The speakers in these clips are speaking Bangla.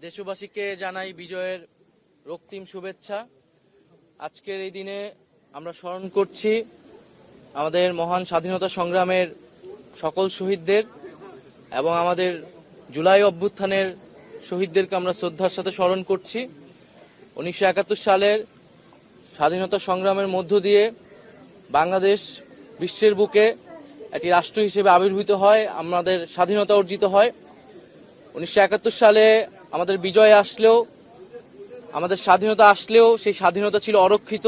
দেশবাসীকে জানাই বিজয়ের রক্তিম শুভেচ্ছা। আজকের এই দিনে আমরা স্মরণ করছি আমাদের মহান স্বাধীনতা সংগ্রামের সকল শহীদদের এবং আমাদের জুলাই অভ্যুত্থানের শহীদদেরকে আমরা শ্রদ্ধার সাথে স্মরণ করছি। উনিশশো একাত্তর সালের স্বাধীনতা সংগ্রামের মধ্য দিয়ে বাংলাদেশ বিশ্বের বুকে একটি রাষ্ট্র হিসেবে আবির্ভূত হয়, আমাদের স্বাধীনতা অর্জিত হয়। উনিশশো একাত্তর সালে আমাদের বিজয় আসলেও, আমাদের স্বাধীনতা আসলেও সেই স্বাধীনতা ছিল অরক্ষিত।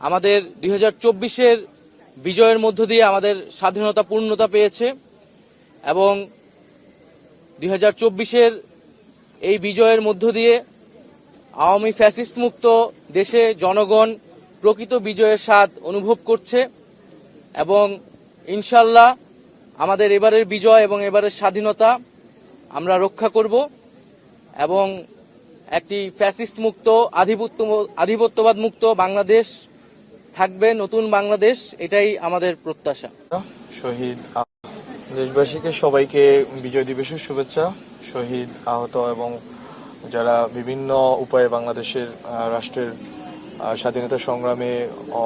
আমাদের দুই হাজার চব্বিশের বিজয়ের মধ্য দিয়ে আমাদের স্বাধীনতা পূর্ণতা পেয়েছে এবং দুই হাজার চব্বিশের এই বিজয়ের মধ্য দিয়ে আওয়ামী ফ্যাসিস্ট মুক্ত দেশে জনগণ প্রকৃত বিজয়ের স্বাদ অনুভব করছে এবং ইনশাল্লাহ আমাদের এবারের বিজয় এবং এবারের স্বাধীনতা আমরা রক্ষা করব। এবং একটি ফ্যাসিস্ট মুক্ত আধিপত্য আধিপত্যবাদ মুক্ত বাংলাদেশ থাকবে, নতুন বাংলাদেশ, এটাই আমাদের প্রত্যাশা। শহীদ দেশবাসীকে সবাইকে বিজয় দিবসের শুভেচ্ছা। শহীদ আহত এবং যারা বিভিন্ন উপায়ে বাংলাদেশের রাষ্ট্রের স্বাধীনতা সংগ্রামে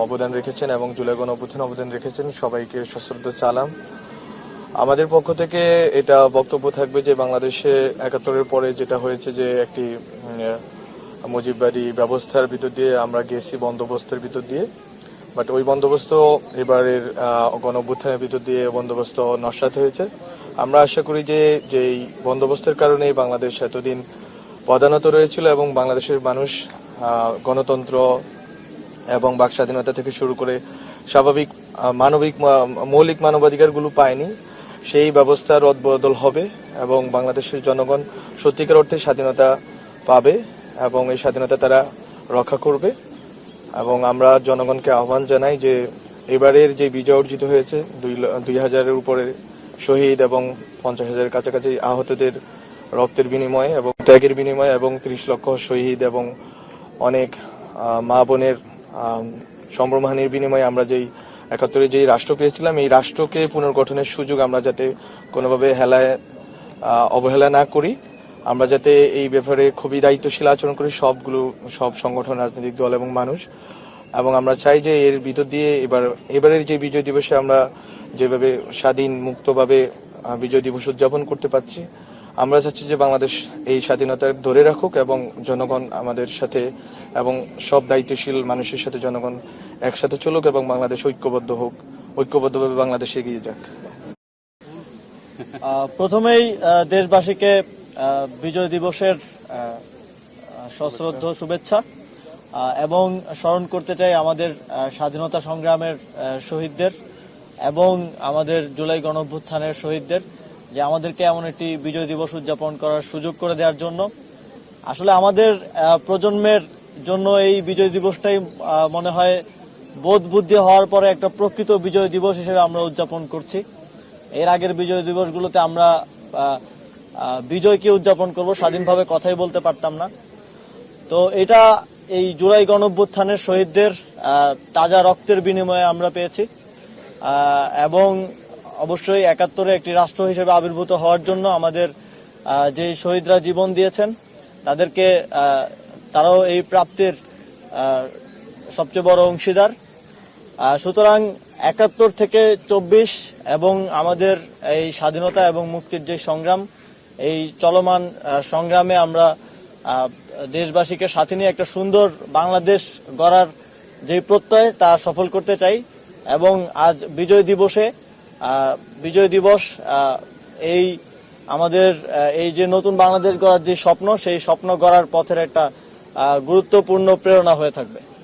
অবদান রেখেছেন এবং জুলাই গণ অবদান রেখেছেন, সবাইকে সশ্রদ্ধ চালাম আমাদের পক্ষ থেকে এটা বক্তব্য থাকবে যে বাংলাদেশে একাত্তরের পরে যেটা হয়েছে যে একটি মুজিববাদী ব্যবস্থার ভিতর দিয়ে আমরা গেছি, বন্দোবস্তের ভিতর দিয়ে। বাট ওই বন্দোবস্ত এবারের গণ অভ্যুত্থানের ভিতর দিয়ে বন্দোবস্ত নস্বাত হয়েছে। আমরা আশা করি যে যেই বন্দোবস্তের কারণে বাংলাদেশ এতদিন প্রধানত রয়েছিল এবং বাংলাদেশের মানুষ গণতন্ত্র এবং বাক স্বাধীনতা থেকে শুরু করে স্বাভাবিক মানবিক মৌলিক মানবাধিকারগুলো পায়নি। সেই ব্যবস্থার রদবদল হবে এবং বাংলাদেশের জনগণ সত্যিকার অর্থে স্বাধীনতা পাবে এবং এই স্বাধীনতা তারা রক্ষা করবে। এবং আমরা জনগণকে আহ্বান জানাই যে এবারের যে বিজয় অর্জিত হয়েছে, দুই হাজারের উপরে শহীদ এবং পঞ্চাশ হাজারের কাছাকাছি আহতদের রক্তের বিনিময়ে এবং ত্যাগের বিনিময়ে এবং ত্রিশ লক্ষ শহীদ এবং অনেক মা বোনের সম্ভ্রমহানির বিনিময়ে আমরা যেই একাত্তরে যেই রাষ্ট্র পেয়েছিলাম, এই রাষ্ট্রকে পুনর্গঠনের সুযোগ আমরা যাতে কোনোভাবে হেলায় অবহেলা না করি, আমরা যাতে এই ব্যাপারে খুবই দায়িত্বশীল আচরণ করি, সবগুলো, সব সংগঠন, রাজনৈতিক দল এবং মানুষ। এবং আমরা চাই যে এর ভিতর দিয়ে এবার, এবারের যে বিজয় দিবসে আমরা যেভাবে স্বাধীন মুক্তভাবে বিজয় দিবস উদযাপন করতে পারছি, আমরা চাচ্ছি যে বাংলাদেশ এই স্বাধীনতা ধরে রাখুক এবং জনগণ আমাদের সাথে এবং সব দায়িত্বশীল মানুষের সাথে জনগণ একসাথে চলুক এবং বাংলাদেশ ঐক্যবদ্ধ হোক। ঐক্যবদ্ধভাবে বাংলাদেশ এগিয়ে যাক। প্রথমেই দেশবাসীকে বিজয় দিবসের সশ্রদ্ধ শুভেচ্ছা। এবং স্মরণ করতে চাই আমাদের স্বাধীনতা সংগ্রামের শহীদদের এবং আমাদের জুলাই গণঅভ্যুত্থানের শহীদদের যে আমাদেরকে এমন একটি বিজয় দিবস উদযাপন করার সুযোগ করে দেওয়ার জন্য। আসলে আমাদের প্রজন্মের জন্য এই বিজয় দিবসটাই মনে হয় বোধ বুদ্ধি হওয়ার পরে একটা প্রকৃত বিজয় দিবস হিসেবে আমরা উদযাপন করছি। এর আগের বিজয় দিবসগুলোতে আমরা বিজয়কে উদযাপন করব, স্বাধীনভাবে কথাই বলতে পারতাম না। তো এটা এই জুলাই গণঅভ্যুত্থানের শহীদদের তাজা রক্তের বিনিময়ে আমরা পেয়েছি। এবং অবশ্যই একাত্তরে একটি রাষ্ট্র হিসেবে আবির্ভূত হওয়ার জন্য আমাদের যে শহীদরা জীবন দিয়েছেন, তাদেরকে তারাও এই প্রাপ্তির সবচেয়ে বড় অংশীদার। সুতরাং একাত্তর থেকে চব্বিশ এবং আমাদের এই স্বাধীনতা এবং মুক্তির যে সংগ্রাম, এই চলমান সংগ্রামে আমরা দেশবাসীকে সাথে নিয়ে একটা সুন্দর বাংলাদেশ গড়ার যে প্রত্যয় তা সফল করতে চাই এবং আজ বিজয় দিবসে বিজয় দিবস এই আমাদের এই যে নতুন বাংলাদেশ গড়ার যে স্বপ্ন, সেই স্বপ্ন গড়ার পথের একটা গুরুত্বপূর্ণ প্রেরণা হয়ে থাকবে।